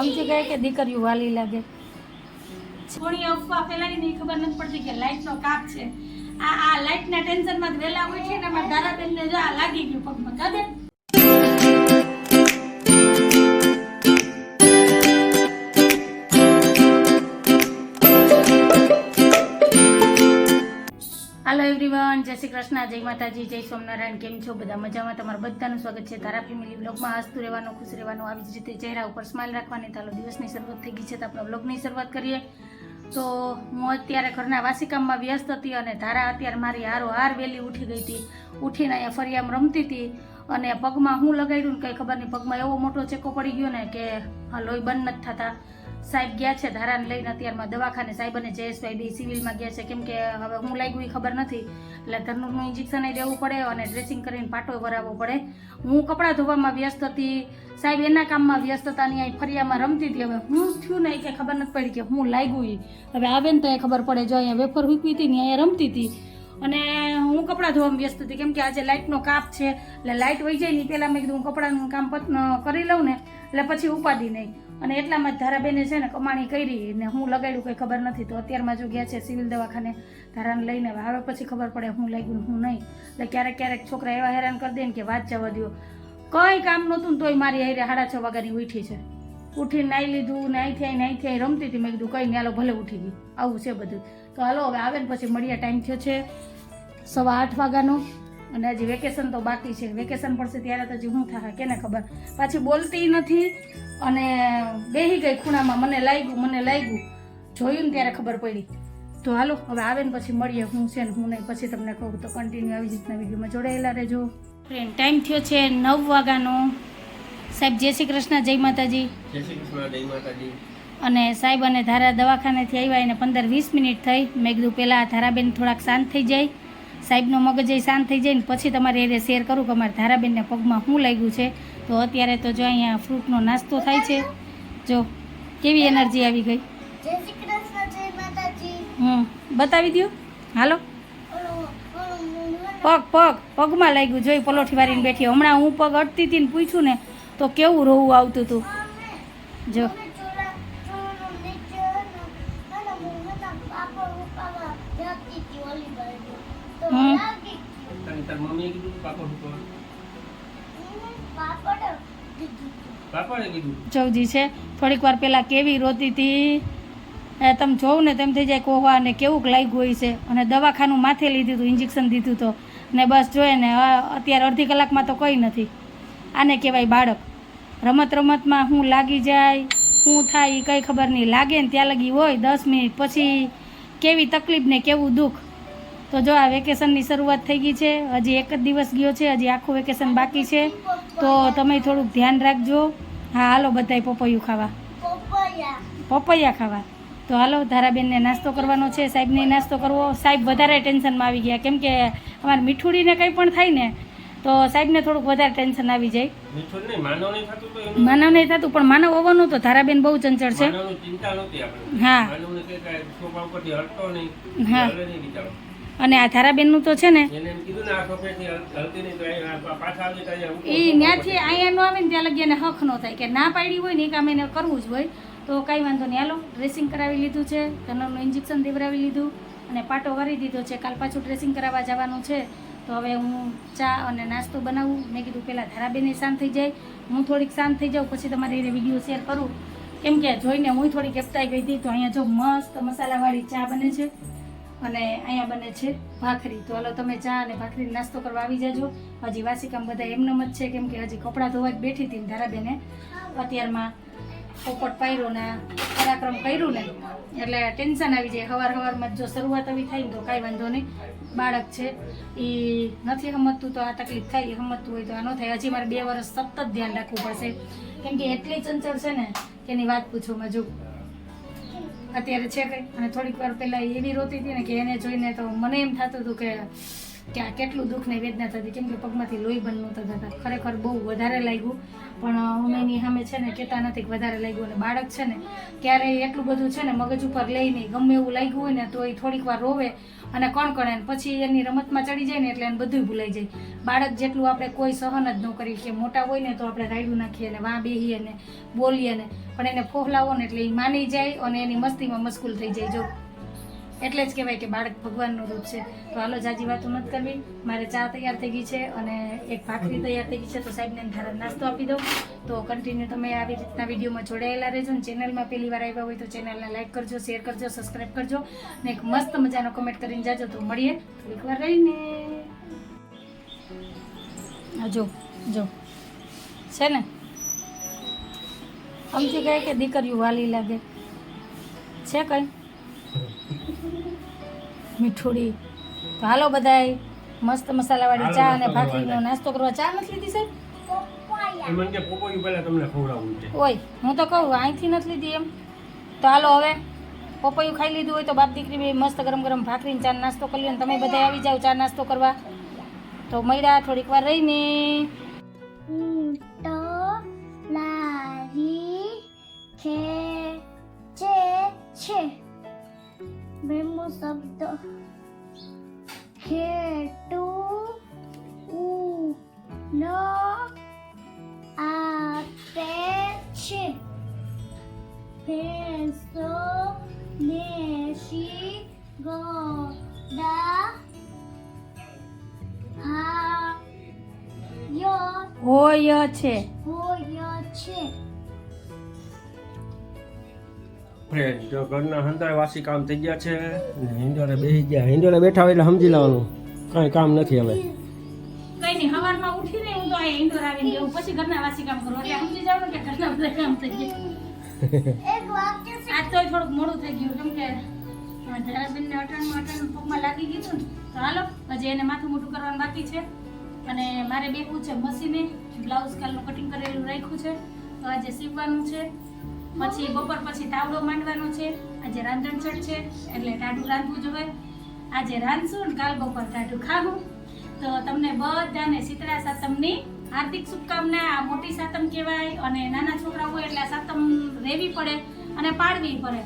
સમજી ગયા કે દીકરીઓ વાલી લાગે? થોડી અફવા ફેલાવી નહીં ખબર, નથી પડતી કે લાઇટનો કાપ છે. આ આ લાઇટના ટેન્શનમાં વહેલા હોય છે ને અમારા દાદાબેનને જો આ લાગી ગયું પગમાં કાબેન જય શ્રી કૃષ્ણ, જય માતાજી, જય સ્વામિનારાયણ, કેમ છો? બધા મજામાં? તમારું બધાનું સ્વાગત છે તારા ફેમિલી બ્લોગમાં હસતું રહેવાનું, ખુશ રહેવાનું, આવી જ રીતે ચહેરા ઉપર સ્માઇલ રાખવાની. ચાલો દિવસની શરૂઆત થઈ ગઈ છે તો આપણે બ્લોગની શરૂઆત કરીએ. તો હું અત્યારે ઘરના વાસી કામમાં વ્યસ્ત હતી અને ધારા અત્યારે મારી હારો હાર વહેલી ઉઠી ગઈ હતી. ઉઠીને અહીંયા ફરિયામ રમતી હતી અને પગમાં હું લગાડ્યું ને કંઈ ખબર નહીં, પગમાં એવો મોટો ચેકો પડી ગયો ને કે લોહી બંધ નથી થતા. સાહેબ ગયા છે ધારાને લઈને અત્યારમાં દવાખાને. સાહેબ અને જયેશભાઈ બે સિવિલમાં ગયા છે. કેમ કે હવે હું લાગ્યું એ ખબર નથી. એટલે ધનુરનું ઇન્જેક્શન દેવું પડે અને ડ્રેસિંગ કરીને પાટો ભરાવવો પડે. હું કપડાં ધોવામાં વ્યસ્ત હતી. સાહેબ એના કામમાં વ્યસ્ત હતા ને અહીં ફરિયામાં રમતી હતી. હવે હું થયું ને કે ખબર નથી પડી કે હું લાગ્યું એ હવે આવે ને તો એ ખબર પડે. જો અહીંયા વેફર હૂકવી હતી ને અહીંયા રમતી હતી. અને હું કપડાં ધોવામાં વ્યસ્ત હતી. કેમ કે આજે લાઇટનો કાપ છે. એટલે લાઇટ વહી જાય ને પહેલાં મેં કીધું હું કપડાનું કામ કરી લઉં ને. એટલે પછી ઉપાડી નહીં. અને એટલામાં જ ધારાબેને છે ને કમાણી કરી ને હું લગાડ્યું કંઈ ખબર નથી. તો અત્યારમાં જો ગયા છે સિવિલ દવાખાને ધારાને લઈને, હવે પછી ખબર પડે હું લાગ્યું હું નહીં. એટલે ક્યારેક ક્યારેક છોકરા એવા હેરાન કરી દે ને કે વાત જવા દો કંઈ કામ નહોતું ને તોય મારી હારે સાડા છ વાગ્યાની ઉઠી છે. ઉઠીને નાઈ લીધું નાઈ થઈ નાઈ થઈ રમતી હતી. મેં કીધું કંઈ હાલો ભલે ઉઠી ગઈ. આવું છે બધું. તો હાલો, હવે આવે ને પછી મળીએ. ટાઈમ થયો છે સવા આઠ વાગ્યાનો. અને હજી વેકેશન તો બાકી છે. વેકેશન પડશે ત્યારે તો હજી હું થાય કેને ખબર? પાછી બોલતી નથી અને બેહી ગઈ ખૂણામાં. મને લાગ્યું મને લાગ્યું. જોયું ને ત્યારે ખબર પડી. તો હાલો હવે આવે ને પછી મળીએ. હું છે ને હું નહીં. પછી તમને કહું. તો કન્ટિન્યુ આવી જ રીતના વિડીયોમાં જોડાયેલા રહેજો. ફ્રેન્ડ ટાઈમ થયો છે નવ વાગ્યાનો. સાહેબ જય શ્રી કૃષ્ણ જય માતાજી. જય શ્રી કૃષ્ણ જય માતાજી. અને સાહેબ અને ધારા દવાખાનેથી આવ્યા એને પંદર વીસ મિનિટ થઈ. મેં કીધું પહેલાં ધારાબેન થોડાક શાંત થઈ જાય. સાહેબનો મગજ એ શાંત થઈ જાય ને પછી તમારે એને શેર કરું કે અમારા ધારાબેનને પગમાં શું લાગ્યું છે. તો અત્યારે તો જો અહીંયા ફ્રૂટનો નાસ્તો થાય છે. જો કેવી એનર્જી આવી ગઈ? હમ બતાવી દો હાલો. પગ પગ પગમાં લાગ્યું. જોઈ પલોઠી વાળીને બેઠી. હમણાં હું પગ અટતી હતી ને પૂછ્યું ને તો કેવું રોવું આવતું હતું? જો. ચૌજી છે. થોડીક વાર પહેલાં કેવી રોતી હતી તમે જોવું ને તેમ થઈ જાય કોહવા ને કેવું લાગ્યું હોય છે. અને દવાખાનું માથે લીધું હતું ઇન્જેક્શન દીધું તો. ને બસ જોઈએ ને અત્યારે અડધી કલાકમાં તો કંઈ નથી. આને કહેવાય બાળક. રમત રમતમાં હું લાગી જાય, હું થાય એ કંઈ ખબર નહીં. લાગે ને ત્યાં લગી હોય દસ મિનિટ પછી કેવી તકલીફ ને કેવું દુઃખ. તો જો આ વેકેશનની શરૂઆત થઈ ગઈ છે હજી એક જ દિવસ ગયો છે હજી આખું વેકેશન બાકી છે. તો તમે થોડુંક ધ્યાન રાખજો. હા હાલો બધાય પપૈયું ખાવા. પપૈયા. પપૈયા ખાવા. તો હાલો ધારાબેનને નાસ્તો કરવાનો છે. સાહેબને નાસ્તો કરવો. સાહેબ વધારે ટેન્શનમાં આવી ગયા. કેમ કે અમારે મીઠુડીને કંઈ પણ થાય ને તો સાહેબને થોડુંક વધારે ટેન્શન આવી જાય. માનવ નહીં થતું તો એનું માનવ નહીં થતું પણ માનવ હોવાનું તો ધારાબેન બહુ ચંચળ છે. હા. હા. અને આ ધારાબેનનું તો છે ને એ ત્યાંથી અહીંયા નો આવે ને ત્યાં લગી એને હક નો થાય કે ના પાડી હોય ને એ કામ એને કરવું જ હોય. તો કાંઈ વાંધો નહીં. હાલો ડ્રેસિંગ કરાવી લીધું છે ધનરનું ઇન્જેક્શન દેવડાવી લીધું અને પાટો વારી દીધો છે. કાલ પાછું ડ્રેસિંગ કરાવવા જવાનું છે. તો હવે હું ચા અને નાસ્તો બનાવું. મેં કીધું પહેલાં ધારાબેને શાંત થઈ જાય. હું થોડીક શાંત થઈ જાઉં પછી તમારી એને વીડિયો શેર કરું. કેમ કે જોઈને હું થોડીક એપતાઈ ગઈ હતી તો અહીંયા જો મસ્ત મસાલાવાળી ચા બને છે. અને અહીંયા બને છે ભાખરી. તો હાલો તમે ચા અને ભાખરી નાસ્તો કરવા આવી જાજો. હજી વાસી કામ બધા એમનેમ જ છે, કેમ કે હજી કપડાં ધોવા જ બેઠી હતી ધારાબેને. અત્યારમાં પોપટ પાયરો ને પરાક્રમ કર્યું ને, એટલે ટેન્શન આવી જાય. હવાર હવારમાં જ શરૂઆત આવી થાય ને તો કાંઈ વાંધો નહીં. બાળક છે એ નથી સમજતું તો આ તકલીફ થાય એ સમજતું હોય તો આ ન થાય. હજી મારે બે વર્ષ સતત ધ્યાન રાખવું પડશે. કેમ કે એટલી ચંચળ છે ને, કે એની વાત પૂછો માં જો અત્યારે છે કંઈ. અને થોડીક વાર પહેલાં એવી રોતી હતી ને કે એને જોઈને તો મને એમ થતું હતું કે કે આ કેટલું દુઃખ ને વેદના થતી. કેમ કે પગમાંથી લોહી બંધ નહોતા થતા. ખરેખર બહુ વધારે લાગ્યું. પણ અમે એની સામે છે ને કહેતા નથી કે વધારે લાગ્યું. અને બાળક છે ને ક્યારેય એટલું બધું છે ને મગજ ઉપર લઈ નહીં. ગમે એવું લાગ્યું હોય ને તો એ થોડીક વાર રોવે. અને કોણ કોણ એને પછી એની રમતમાં ચડી જાય ને એટલે એને બધું ભૂલાઈ જાય. બાળક જેટલું આપણે કોઈ સહન જ ન કરી કે મોટા હોય ને તો આપણે રાયડું નાખીએ અને વાં બેહીએ ને બોલીએ ને. પણ એને ફોહલાવો ને એટલે એ માની જાય અને એની મસ્તીમાં મશગુલ થઈ જાય. જો એટલે જ કહેવાય કે બાળક ભગવાનનું રૂપ છે. તો હાલો, જાજી વાતો નથી કરવી. મારે ચા તૈયાર થઈ ગઈ છે અને એક ભાખરી તૈયાર થઈ ગઈ છે, તો સાહેબને ધારા નાસ્તો આપી દઉં. તો કન્ટિન્યુ તમે આવી રીતના વિડીયોમાં જોડાયેલા રહેજો ને ચેનલમાં પહેલી વાર આવ્યા હોય તો ચેનલને લાઈક કરજો શેર કરજો સબસ્ક્રાઈબ કરજો અને એક મસ્ત મજાનો કમેન્ટ કરીને જાજો. તો મળીએ થોડીક વાર રહીને. જો જો. છે ને? સમજી ગયા કે દીકરીઓ વાલી લાગે? છે કઈ? મીઠુડી. તો હાલો બધાય મસ્ત મસાલાવાળી ચા અને ભાખરીનો નાસ્તો કરવા ચા નથી લીધી સાહેબ? એ મને કે પોપોયું પહેલા તમને ખવડાવવું છે. ઓય હું તો કહું અહીંથી નથી લીધી એમ. તો હાલો હવે પપૈયું ખાઈ લીધું હોય તો બાપ દીકરી બે મસ્ત ગરમ ગરમ ભાખરીને ચા નાસ્તો કરી લો તમે બધા આવી જાઓ ચા નાસ્તો કરવા. તો મળ્યા થોડીક વાર રહીને. તો લારી છે છે. મેમો શબ્દ ખેટુ ઉ ન આપે છે ભેંસો દેશી ગોડા હા યો હોય છે હોય છે ફ્રેન્ડ જો ઘરના હંધાય વાસી કામ થઈ ગયા છે. ને હિંડોળે બેસી ગયા. હિંડોળે બેઠા હોય એટલે સમજી લેવાનું કાંઈ કામ નથી હવે. કઈ નહીં સવારમાં ઉઠીને હું તો આ ઇન્ડોર આવીને બેહું. પછી ઘરના વાસી કામ કરું. એટલે સમજી જાવ કે ઘરના બધા કામ થઈ ગયા. એક વાક્ય છે? આજ તો થોડુંક મોડું થઈ ગયું. કેમ કે જરાબેનને અટણ અટાણ પગમાં લાગી ગયું હતું ને તો હાલો હજી એને માથું મોટું કરવાનું બાકી છે. અને મારે બેકવું છે મશીને. બ્લાઉઝ કાલનું કટિંગ કરેલું રાખ્યું છે. તો આજે સીવવાનું છે. પછી બપોર પછી તાવડો માંડવાનો છે. આજે રાંધણછટ છે એટલે ટાઢું રાંધવું જોઈએ આજે રાંધશું ને કાલ બપોર ટાઢું ખાવું. તો તમને બધાને શીતળા સાતમની હાર્દિક શુભકામના. આ મોટી સાતમ કહેવાય અને નાના છોકરા હોય એટલે આ સાતમ રહેવી પડે અને પાડવી પડે.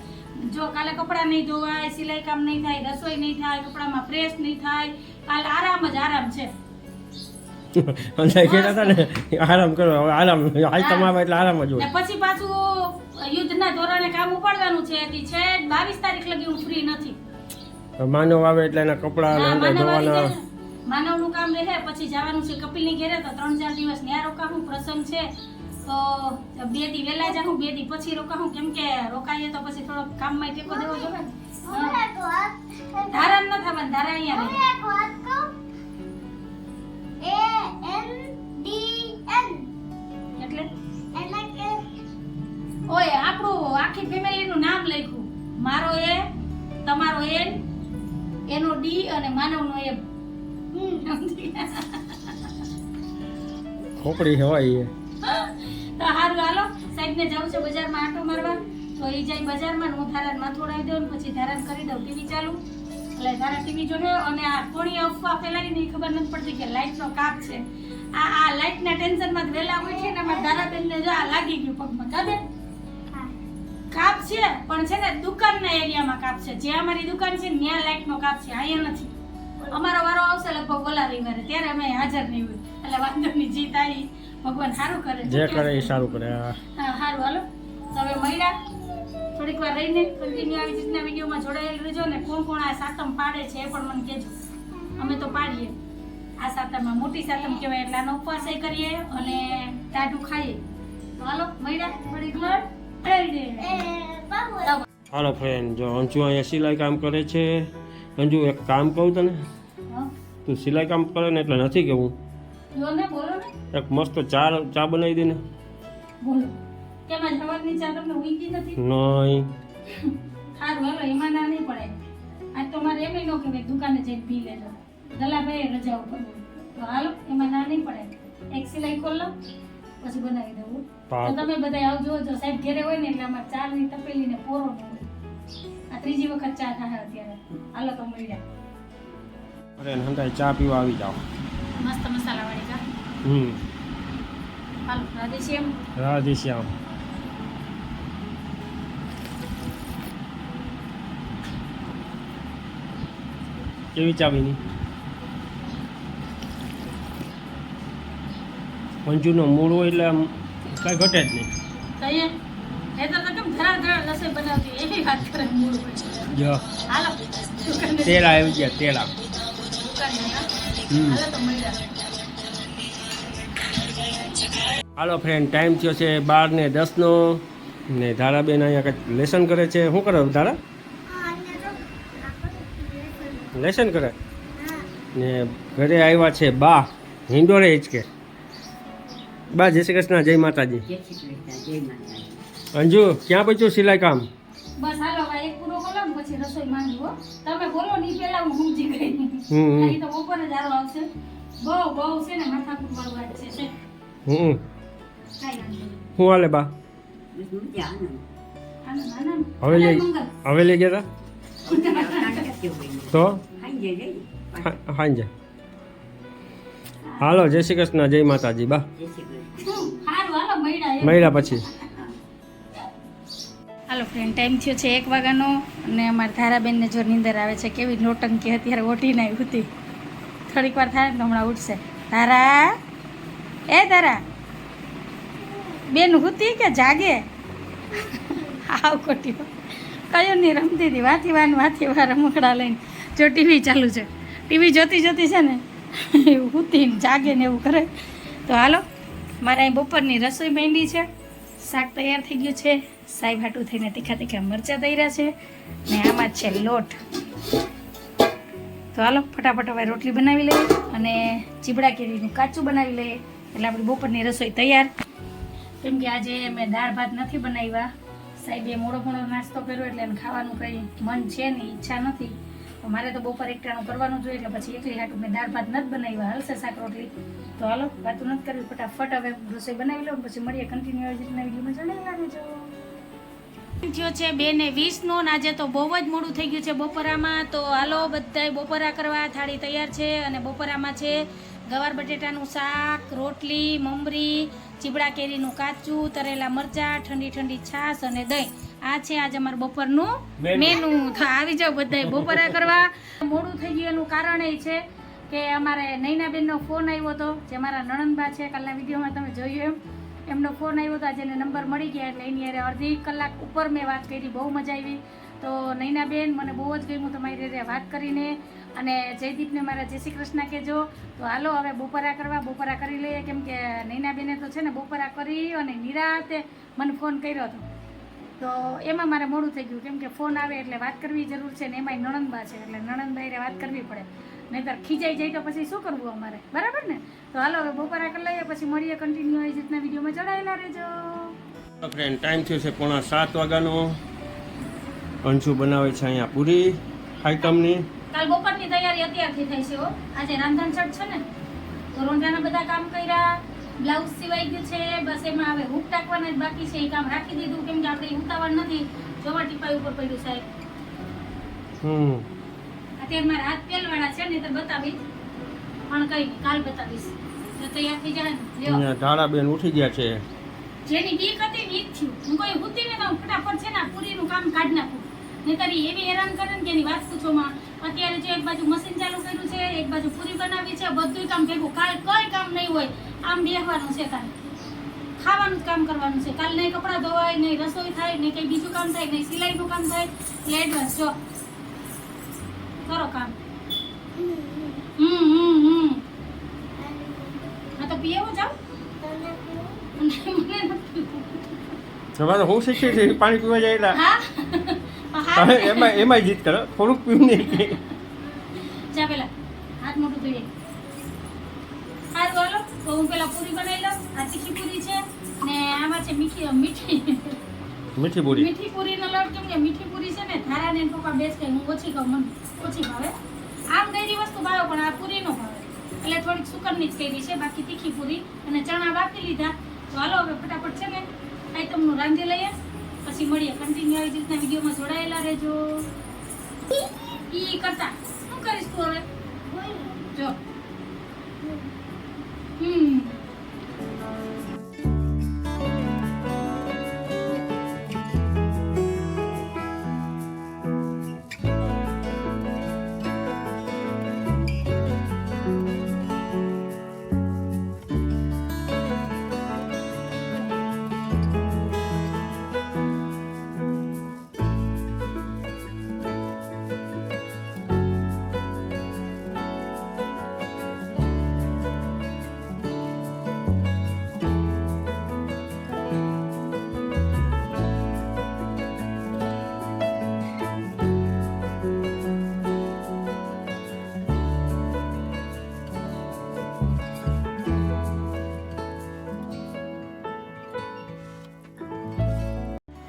જો કાલે કપડાં નહીં ધોવાય સિલાઈ કામ નહીં થાય રસોઈ નહીં થાય કપડામાં ફ્રેશ નહીં થાય કાલ આરામ જ આરામ છે. આરામ કરો આરામ. હાલ તમારે એટલે આરામ જ હોય. પછી પાછું યુદ્ધના ધોરણે કામ ઉપાડવાનું છે એથી છે બાવીસ તારીખ લગી હું ફ્રી નથી. માનવ આવે એટલે એના કપડા ને આવી ધોવાના. માનવનું કામ રહે પછી જવાનું છે કપિલની ઘેરે તો ત્રણ ચાર દિવસ ત્યાં રોકાવું પ્રસંગ છે. તો બે દી વહેલા જાઉં બે દી પછી રોકાવું કેમ કે રોકાઈએ તો પછી થોડોક કામમાં ટેકો દેવો જોઈએ ને ધારા ન થવાનું ધારા અહીંયા રહે એક વાત કહું? એ એન ડી એન એટલે? ઓય આપણું આખી ફેમિલીનું નામ લખ્યું. મારો એ તમારો એન એનો ડી અને માનવનો એમ ખોપડી હોય એ. તો હારું હાલો. સાહેબને જવું છે બજારમાં આંટો મારવા. તો એ જાય બજારમાં હું ધારાને માથું ઉડાવી દઉં પછી ધારાને કરી દઉં ટીવી ચાલુ. એટલે ધારા ટીવી જોડે અને આ કોણી અફવા ફેલાવીને એ ખબર નથી પડતી કે લાઇટનો કાપ છે. આ આ લાઇટના ટેન્શનમાં જ વહેલા હોય છે ને અમારા ધારાબેનને જો આ લાગી ગયું પગમાં. કાબે કાપ છે પણ છે ને દુકાનના એરિયામાં કાપ છે. જે અમારી દુકાન છે ત્યાં ત્યાં લાઇટનો કાપ છે. અહીંયા નથી. અમારો વારો આવશે લગભગ ઓલા રવિવારે ત્યારે અમે હાજર નહીં હોય. એટલે વાંધો નહીં જીત આવી. ભગવાન સારું કરે. જે કરે એ સારું કરે હા. સારું હાલો. તમે હવે મળ્યા. થોડીક વાર રહીને કન્ટિન્યુ આવી રીતના વિડીયોમાં જોડાયેલ રહેજો ને કોણ કોણ આ સાતમ પાડે છે એ પણ મને કહેજો. અમે તો પાડીએ. આ સાતમમાં મોટી સાતમ કહેવાય એટલે આનો ઉપવાસ કરીએ અને ટાઢું ખાઈએ. તો હાલો મળ્યા. થોડીક વાર. હાલો ફ્રેન્ડ જો અંજુ અહીંયા સિલાઈ કામ કરે છે. અંજુ એક કામ કહું તને? તું સિલાઈ કામ કરે ને એટલે નથી કેવું? એક મસ્ત ચા ચા બનાવી દે ને. નહીં. સારું હાલો એમાં ના નહીં પડે. આજ તો મારે એમ ન કે ભાઈ દુકાને જઈને પી લેજો. દલાભાઈ રજા ઉપર તો હાલો એમાં ના નહીં પડે. એક સિલાઈ ખોલો પછી બનાવી દઉં. તો તમે બધા આવજો જો સાહેબ ઘેરે હોય ને એટલે અમારે ચા ની તપેલી ને પોરો આ ત્રીજી વખત ચા થાય અત્યારે. હાલો તો મળી જાય અરે હંતાઈ ચા પીવા આવી જાઓ. મસ્ત મસાલાવાળી ચા. હમ. હાલો રાધે શ્યામ રાધે શ્યામ કેવી ચાવીની મંજુનો મૂળ હોય એટલે આમ કાંઈ ઘટે જ નહીં. તો એ તો કેમ ધરા ધરા રસોઈ બનાવતી એવી વાત કરે મૂળ જો. હાલો. તેલ આવી ગયા તેલા હાલો હાલો ફ્રેન્ડ ટાઈમ થયો છે બાર ને દસનો ને. ધારાબેન અહીંયા કંઈક લેસન કરે છે. શું કરે ધારા? લેસન કરે? ને ઘરે આવ્યા છે બા. હિંડોળે હિંચકે. બા જય શ્રી કૃષ્ણ જય માતાજી. જય શ્રી કૃષ્ણ જય માતાજી. અંજુ ક્યાં પહોંચ્યું સિલાઈ કામ? બસ હાલો હવે એક પૂરો બોલો પછી રસોઈ માંગી તમે બોલો ની પેલા હું સમજી ગઈ. હમ હમ. તો બપોરે જ આવશે. બહુ બહુ છે ને માથાકૂટ વાળું વાત છે છે. હમ કાંઈ શું હાલે બા. હવે લઈ હવે લઈ ગયા તા? તો? સાંજે હા- હાંજે. હાલો જય શ્રી કૃષ્ણ જય માતાજી બા. મળ્યા પછી. હાલો ફ્રેન્ડ ટાઈમ થયો છે એક વાગ્યાનો અને અમારા ધારાબેનને જો નીંદર આવે છે. કેવી નોટંકી અત્યારે ઓટીને આવી હતી. થોડીક વાર થાય ને તો હમણાં ઉઠશે. ધારા એ ધારા બેન હુતી કે જાગે? આવ કોટી કયો નહીં રમતી હતી? વાથી વાન વાથી વાર રમકડા લઈને. જો ટીવી ચાલુ છે. ટીવી જોતી જોતી છે ને એવું હુતી જાગે ને એવું કરે. તો હાલો, મારે અહીં બપોરની રસોઈ માંડી છે. શાક તૈયાર થઈ ગયું છે. સાઈ ભાટું થઈને તીખા તીખા મરચાં તૈયાર છે ને આમાં છે લોટ. તો હાલો, ફટાફટ હવે રોટલી બનાવી લઈએ અને ચીબડા કેરીનું કાચું બનાવી લઈએ. એટલે આપણી બપોરની રસોઈ તૈયાર. કેમ કે આજે મેં દાળ ભાત નથી બનાવ્યા. સાહેબે મોડો મોડો નાસ્તો કર્યો એટલે ખાવાનું કંઈ મન છે નહીં ઈચ્છા નથી. મારે તો બપોર એકટાણું કરવાનું જોઈએ એટલે પછી એકલી હાટું મેં દાળ ભાત નથી બનાવ્યા હલશે શાક રોટલી. તો હાલો, વાતું નથી કરવી, ફટાફટ હવે રસોઈ બનાવી લઉં પછી મળીએ કન્ટિન્યુ આવી રીતના વિડીયોમાં જણાવી થયો છે બે ને વીસ ને આજે તો બહુ જ મોડું થઈ ગયું છે બપોરામાં. તો હાલો, બધાય બપોરા કરવા થાળી તૈયાર છે અને બપોરામાં છે ગવાર બટેટાનું શાક, રોટલી, મમરી, ચીબડા કેરીનું કાચું, તરેલા મરચાં ઠંડી ઠંડી છાશ અને દહીં. આ છે આજે અમારું બપોરનું મેનુ. તો આવી જાવ બધાય બપોરા કરવા. મોડું થઈ ગયું એનું કારણ એ છે કે અમારે નૈનાબેનનો ફોન આવ્યો હતો જે મારા નણંદબા છે. કાલના વિડીયોમાં તમે જોયું એમ. એમનો ફોન આવ્યો હતો આજે નંબર મળી ગયા એટલે એની હારે અડધી કલાક ઉપર મેં વાત કરી બહુ મજા આવી. તો નૈનાબેન મને બહુ જ ગમ્યું તમારી રીતે વાત કરીને. અને જયદીપને મારા જય શ્રી કૃષ્ણ કહેજો. તો હાલો હવે બપોરા કરવા બપોરા કરી લઈએ. કેમ કે નૈનાબેને તો છે ને બપોરા કરી અને નિરાતે મને ફોન કર્યો હતો. તો એમાં મારે મોડું થઈ ગયું. કેમ કે ફોન આવે એટલે વાત કરવી જરૂર છે ને એમાંય નણંદબા છે એટલે નણંદબાઈને વાત કરવી પડે. નહીંતર ખીજાઈ જાય તો પછી શું કરવું અમારે? બરાબર ને? તો હાલો હવે બપોરા કરી લઈએ પછી મળીએ કન્ટિન્યુ આવી રીતના વિડીયોમાં. જોડાયેલા રહેજો. ફ્રેન્ડ ટાઈમ થયો છે પોણા સાત વાગ્યાનો. અંશુ બનાવે છે અહીંયા પૂરી આઈટમની. કાલ બપોરની તૈયારી અત્યારથી થઈ છે હો. આજે રાંધણ છઠ છે ને. તો રોંઢાના બધા કામ કર્યા. બ્લાઉઝ સિવાઈ ગયું છે બસ એમાં હવે હૂક ટાંકવાના જ બાકી છે એ કામ રાખી દીધું કેમ કે આપણે ઉતાવળ નથી. જોવા ટીપાઈ ઉપર પડ્યું સાહેબ. હમ. અત્યારે મારા હાથ તેલવાળા છે ને તો બતાવીશ. પણ કઈ નહીં કાલ બતાવીશ. તો તૈયાર થઈ જાય ને લ્યો અહીંયા ધારાબેન ઉઠી ગયા છે. જેની બીક હતી બીક થયું. હું કોઈ હુતી ને તો હું ફટાફટ છે ને પૂરીનું કામ કાઢી નાખું. ને તારી એવી હેરાન કરે ને કે એની વાત પૂછો માં. અત્યારે જો એક બાજુ મશીન ચાલુ કર્યું છે એક બાજુ પૂરી બનાવી છે બધું કામ ભેગું. કાલ કોઈ કામ નહીં હોય. આમ બેહવાનું છે કાલે ખાવાનું જ કામ કરવાનું છે. કાલે નહીં કપડાં ધોવાય નહીં રસોઈ થાય નહીં કંઈ બીજું કામ થાય નહીં સિલાઈનું કામ થાય એટલે એડવાન્સ જો. કરો કામ. હમ હમ હમ. હા તો પીએવો જાઓ. મને તો હું શીખી છે પાણી પીવા જાય એમાં એમાં જીત કરો. થોડુંક પીવું નહીં. તો હું પેલા પૂરી બનાવી લઉં. આ તીખી પૂરી છે ને આમાં છે મીઠી મીઠી. મીઠી પૂરી? મીઠી પૂરીનો લોટ કેમ કે મીઠી પૂરી છે ને ધારા ને પપ્પા બેસ કે હું ઓછી ખાઉં મને ઓછી ભાવે. આમ ગયેલી વસ્તુ ભાવે પણ આ પૂરી નો ભાવે. એટલે થોડીક સુકરની જ કરી છે બાકી તીખી પૂરી. અને ચણા બાફી લીધા. તો હાલો હવે ફટાફટ છે ને આઈટમનું રાંધી લઈએ. પછી મળીએ. કન્ટિન્યુ આવી રીતના વિડીયોમાં જોડાયેલા રહેજો. ઈ કરતા. શું કરીશ તું હવે? જો. હમ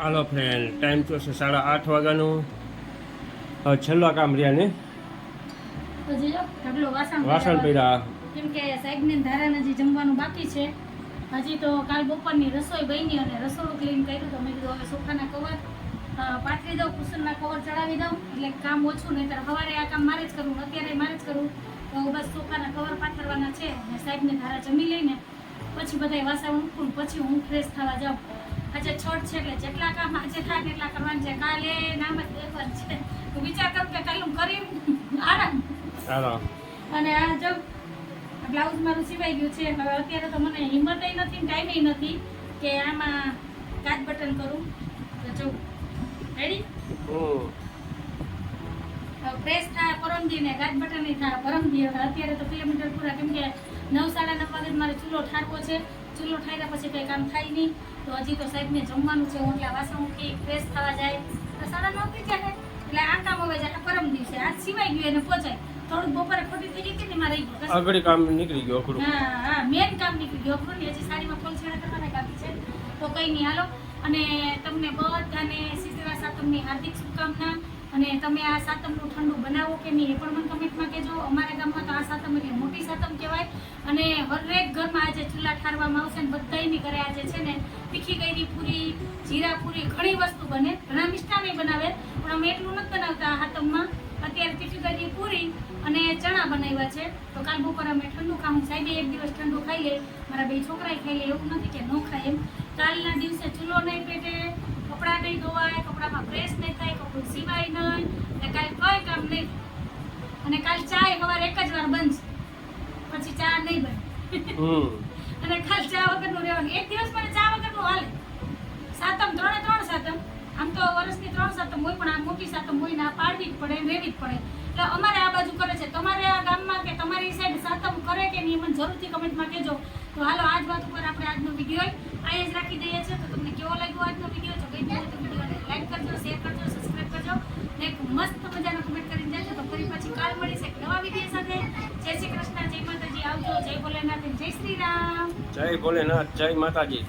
હાલો ફ્રેન્ડ ટાઈમ તો છે સાડા આઠ વાગ્યાનું. હવે છેલ્લા કામ રહ્યા ને? વાસણ વાસણ કેમ કે સાહેબને ધારાને હજી જમવાનું બાકી છે. હજી તો કાલ બપોરની રસોઈ બની અને રસોડું ક્લીન કર્યું તો મેં કીધું હવે સોફાના કવર પાથરી દઉં ના કવર ચડાવી દઉં. એટલે કામ ઓછું નહીં સવારે આ કામ મારે જ કરવું અત્યારે મારે જ કરવું. તો બસ સોફાના કવર પાથરવાના છે અને સાહેબને ધારા જમી લઈને પછી બધાય વાસણ ઉઠું પછી હું ફ્રેશ થવા જાઉં. આજે છઠ છે એટલે જેટલા કામ આજે થાય એટલા કરવાનું છે. કાલે નામ જ દેવાનું છે. તો વિચાર કરું કે કાલે હું કરી આરામ. અને આ જો બ્લાઉઝ મારું સિવાઈ ગયું છે. હવે અત્યારે તો મને હિંમતય નથી ટાઈમે નથી કે આમાં કાચ બટન કરું. તો જો રેડી હમ. પ્રેસ થાય પરમદી ને ગાજ બટન થાય પરમદી. હવે અત્યારે તો કિલોમીટર પૂરા. કેમ કે નવ સાડા નવ વાગે મારે ચૂલો ઠારવો છે. ચૂલો ઠાર્યા પછી કંઈ કામ થાય નહીં. તો હજી તો સાહેબને જમવાનું છે એટલે વાસણ મૂકી ફ્રેશ થવા જાય. તો સાડા નવ થઈ જાય એટલે આ કામ હવે જાય પરમ દિવસે. આ સિવાય ગયું એને પહોંચાય થોડુંક બપોરે ખોટી થઈ ગઈ હતી ને મારે આગળ કામ નીકળી ગયો અઘરું. હા હા મેન કામ નીકળી ગયું અઘરું ને હજી સાડીમાં ફોલ છેડા કરવાના બાકી છે. તો કંઈ નહીં હાલો. અને તમને બધાને શીતળા સાતમની હાર્દિક શુભકામના. અને તમે આ સાતમનું ઠંડુ બનાવો કે નહીં, એ પણ મને કમેન્ટમાં કહેજો. અમારા ગામમાં તો આ સાતમ એટલે મોટી સાતમ કહેવાય. અને હરેક ઘરમાં આજે ચૂલા ઠારવામાં આવશે ને બધાની ઘરે આજે છે ને તીખી ગયેલી પૂરી, જીરા પૂરી, ઘણી વસ્તુ બને. ઘણા મિષ્ટાન બનાવે, પણ અમે એટલું નથી બનાવતા સાતમમાં. અત્યારે તીખી પૂરી અને ચણા બનાવ્યા છે. તો કાલ બપોર અમે ઠંડુ ખાવું. સાહેબે એક દિવસ ઠંડુ ખાઈ લે. મારા બે છોકરાએ ખાઈ લે, એવું નથી કે ન ખાય એમ. કાલના દિવસે ચૂલો નહીં પેટે. કપડાં નહીં ધોવાય કપડામાં પ્રેસ નહીં થાય કપડું સિવાય નહીં. ને કાલ કોઈ કામ નહીં. અને કાલ ચા એકવાર એક જ વાર બનશે પછી ચા નહીં બને. હમ. અને કાલ ચા વગરનું રહેવાનું. એક દિવસ મને ચા વગરનું હાલે. સાતમ ત્રણે ત્રણ સાતમ. આમ તો વર્ષની ત્રણ સાતમ હોય પણ આ મોટી સાતમ હોય ને આ પાડવી જ પડે રહેવી જ પડે. એટલે અમારે આ બાજુ કરે છે. તમારે આ ગામમાં કે તમારી સાઈડ સાતમ કરે કે નહીં મને જરૂરથી કમેન્ટમાં કહેજો. તો હાલો, આજ વાત ઉપર આપણે આજનો વીડિયો અહીંયા જ રાખી દઈએ છીએ. તો તમને કેવો લાગ્યો આજનો વીડિયો? જો ગઈ તો વિડીયોને લાઈક કરજો શેર કરજો સબસ્ક્રાઈબ કરજો. ને એક મસ્ત મજાનો કમેન્ટ કરીને જજો. તો ફરી પછી કાલ મળીશ એક નવા વીડિયો સાથે. જય શ્રી કૃષ્ણ, જય માતાજી. આવજો. જય ભોલેનાથ જય શ્રી રામ. જય ભોલેનાથ, જય માતાજી.